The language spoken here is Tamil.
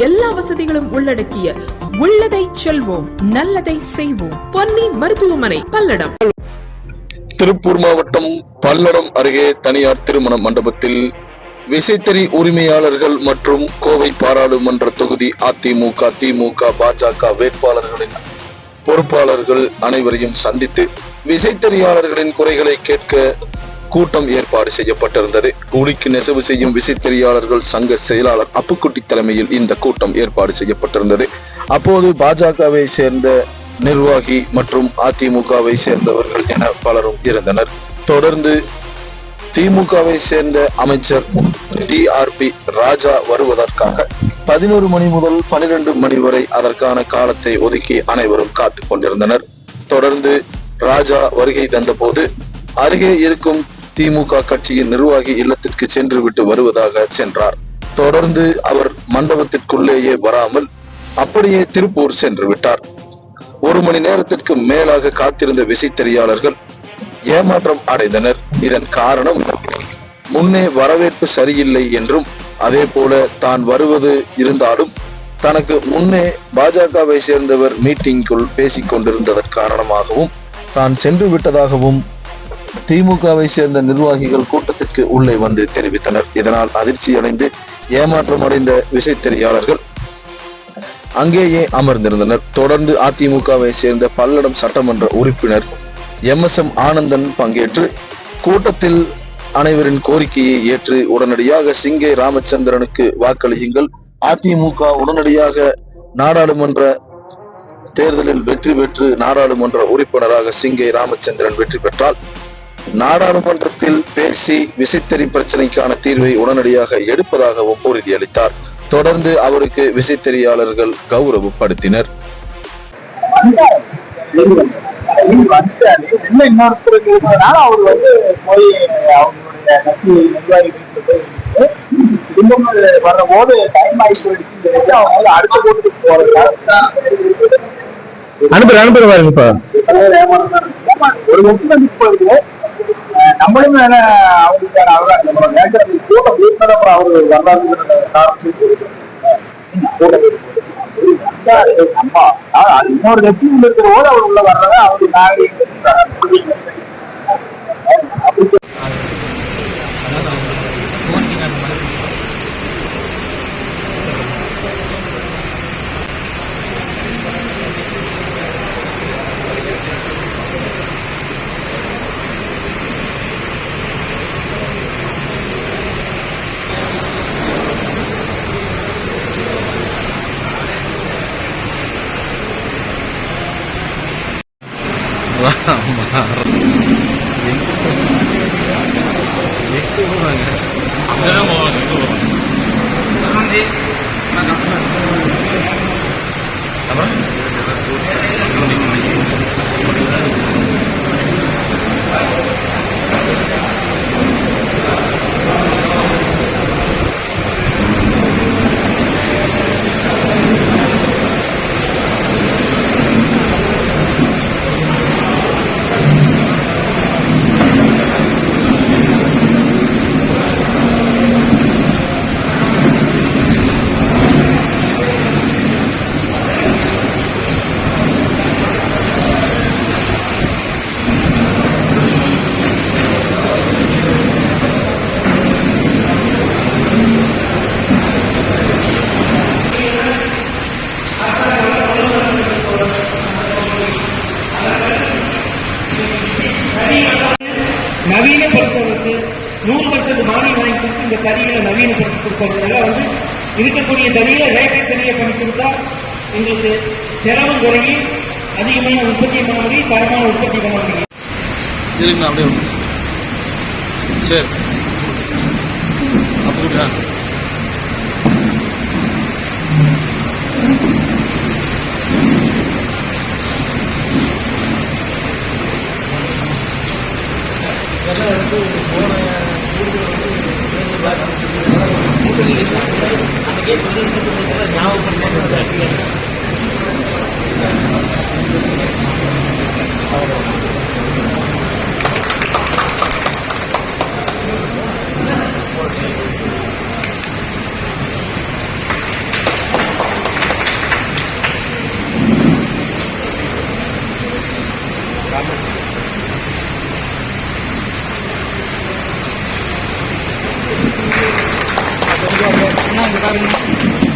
எல்லா வசதிகளும் உள்ளடக்கிய உள்ளதை செல்வோம் நல்லதை செய்வோம். பொன்னி மருத்துவமனை பல்லடம். திருப்பூர் மாவட்டம் பல்லடம் அருகே தனியார் திருமண மண்டபத்தில் விசைத்தறி உரிமையாளர்கள் மற்றும் கோவை பாராளுமன்ற தொகுதி அதிமுக திமுக பாஜக வேட்பாளர்களின் பொறுப்பாளர்கள் அனைவரையும் சந்தித்து விசைத்தறியாளர்களின் குறைகளை கேட்க கூட்டம் ஏற்பாடு செய்யப்பட்டிருந்தது. கூலிக்கு நெசவு செய்யும் விசைத்தறியாளர்கள் சங்க செயலாளர் அப்புக்குட்டி தலைமையில் இந்த கூட்டம் ஏற்பாடு செய்யப்பட்டிருந்தது. அப்போது பாஜகவை சேர்ந்த நிர்வாகி மற்றும் அதிமுகவை சேர்ந்தவர்கள் என பலரும் இருந்தனர். தொடர்ந்து திமுகவை சேர்ந்த அமைச்சர் டிஆர்பி ராஜா வருவதற்காக பதினோரு மணி முதல் பனிரெண்டு மணி வரை அதற்கான காலத்தை ஒதுக்கி அனைவரும் காத்துக் கொண்டிருந்தனர். தொடர்ந்து ராஜா வருகை தந்தபோது அருகே இருக்கும் திமுக கட்சியின் நிர்வாகி இல்லத்திற்கு சென்று விட்டு வருவதாக சென்றார். தொடர்ந்து அவர் மண்டபத்திற்குள்ளேயே வராமல் அப்படியே திருப்பூர் சென்று விட்டார். ஒரு மணி நேரத்திற்கு மேலாக காத்திருந்த விசைத்தறியாளர்கள் ஏமாற்றம் அடைந்தனர். இதன் காரணம் முன்னே வரவேற்பு சரியில்லை என்றும் அதே போல தான் வருவது இருந்தாலும் தனக்கு முன்னே பாஜகவை சேர்ந்தவர் மீட்டிங்குள் பேசிக் கொண்டிருந்ததன் காரணமாகவும் தான் சென்று விட்டதாகவும் திமுகவை சேர்ந்த நிர்வாகிகள் கூட்டத்திற்கு உள்ளே வந்து தெரிவித்தனர். இதனால் அதிர்ச்சியடைந்து ஏமாற்றம் அடைந்த விசைத்தறியாளர்கள் அங்கேயே அமர்ந்திருந்தனர். தொடர்ந்து அதிமுகவை சேர்ந்த பல்லடம் சட்டமன்ற உறுப்பினர் எம். எஸ். எம். ஆனந்தன் பங்கேற்று கூட்டத்தில் அனைவரின் கோரிக்கையை ஏற்று உடனடியாக சிங்கை ராமச்சந்திரனுக்கு வாக்களியுங்கள். அதிமுக உடனடியாக நாடாளுமன்ற தேர்தலில் வெற்றி பெற்று நாடாளுமன்ற உறுப்பினராக சிங்கை ராமச்சந்திரன் வெற்றி பெற்றால் நாடாளுமன்றத்தில் பேசி விசைத்தறி பிரச்சனைக்கான தீர்வை உடனடியாக எடுப்பதாகவும் உறுதியளித்தார். தொடர்ந்து அவருக்கு விசைத்தறியாளர்கள் கௌரவப்படுத்தினர். அவர் வந்து போய் அவங்களுடைய கட்சி நிர்வாகி வீட்டுல போய் இருந்துட்டு, திரும்பவும் அது வர்ற போது டைம் ஆகி போயிடுச்சுன்னு சொல்லிட்டு அவங்க வந்து அடுத்த கூட்டத்துக்கு அனுப்புற அனுப்புற இப்ப ஒரு அஹ் நம்மளும் வேணா அவங்களுக்கான அவதான் நம்ம நேச்சர் கூட்டம் வீட்டில் அப்புறம் அவரு வர்றாருங்கிற காரணத்துக்கு கூட்டம் அம்மா அது இன்னொரு கட்சி உள்ள இருக்கிற போது அவர் உள்ள வர்றத அவரு நாகரீகம் 내가 뭐 이거 사람들이 나 나쁘다. நவீனப்படுத்துவதற்கு நூறு பர்சன்ட் மானியம் வாங்கி கொடுத்து இந்த தறிகளை நவீனப்படுத்தி கொடுக்கறதுனால வந்து இருக்கக்கூடிய தறியில ரேட்டை தறியை பண்ணி கொடுத்தா எங்களுக்கு செலவு குறையி அதிகமான உற்பத்தி பண்ண முடியும் தரமான உற்பத்தி பண்ண முடியும். இருக்குண்ணா அப்படியே சரி. அப்போ வந்து போன கூட்டணி அந்த கேஸ் வந்து இன்னும் ஞாபகப்படுத்த Gracias. பாருங்க.